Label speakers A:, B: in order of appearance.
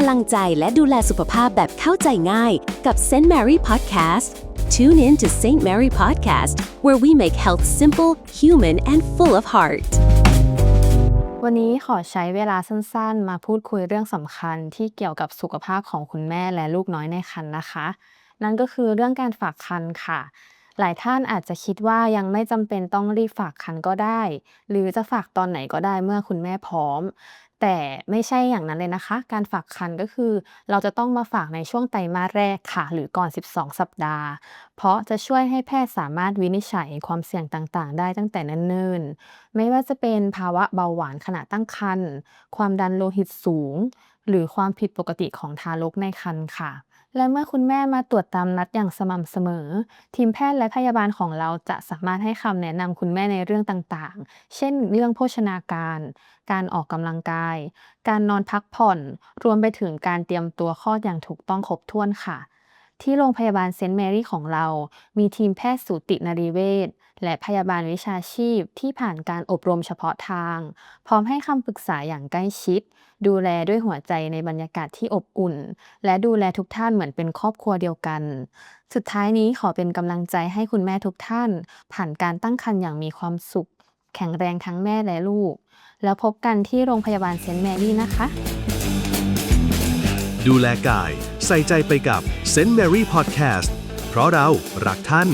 A: พลังใจและดูแลสุขภาพแบบเข้าใจง่ายกับ St. Mary Podcast Tune in to St. Mary Podcast where we make health simple, human and full of heart
B: วันนี้ขอใช้เวลาสั้นๆ มาพูดคุยเรื่องสำคัญที่เกี่ยวกับสุขภาพของคุณแม่และลูกน้อยในครรภ์นะคะ นั่นก็คือเรื่องการฝากครรภ์ค่ะ หลายท่านอาจจะคิดว่ายังไม่จำเป็นต้องรีบฝากครรภ์ก็ได้ หรือจะฝากตอนไหนก็ได้เมื่อคุณแม่พร้อม แต่ไม่ใช่อย่างนั้นเลยนะคะ การฝากครรภ์ก็คือ เราจะต้องมาฝากในช่วงไตรมาสแรกค่ะ หรือก่อน 12 สัปดาห์ เพราะจะช่วยให้แพทย์สามารถวินิจฉัยความเสี่ยงต่างๆ ได้ตั้งแต่เนิ่นๆไม่ว่าจะเป็นภาวะเบาหวานขณะตั้งครรภ์ความดันโลหิตสูง หรือความผิดปกติของทารกในครรภ์ค่ะ และเมื่อคุณแม่มาตรวจตามนัดอย่างสม่ำเสมอ ทีมแพทย์และพยาบาลของเราจะสามารถให้คำแนะนำคุณแม่ในเรื่องต่างๆ เช่น เรื่องโภชนาการ การออกกำลังกาย การนอนพักผ่อน รวมไปถึงการเตรียมตัวคลอดอย่างถูกต้องครบถ้วนค่ะ ที่โรงพยาบาลเซนต์แมรี่ของเรา มีทีมแพทย์สูตินรีเวช และพยาบาลวิชาชีพที่ผ่านการอบรมเฉพาะทาง พร้อมให้คำปรึกษาอย่างใกล้ชิด ดูแลด้วยหัวใจในบรรยากาศที่อบอุ่น และดูแลทุกท่านเหมือนเป็นครอบครัวเดียวกัน สุดท้ายนี้ขอเป็นกำลังใจให้คุณแม่ทุกท่าน ผ่านการตั้งครรภ์อย่างมีความสุข แข็งแรงทั้งแม่และลูก แล้วพบกันที่โรงพยาบาลเซนต์แมรี่นะคะ
C: ดูแลกาย ใส่ใจไปกับ St. Mary Podcast เพราะเรารักท่าน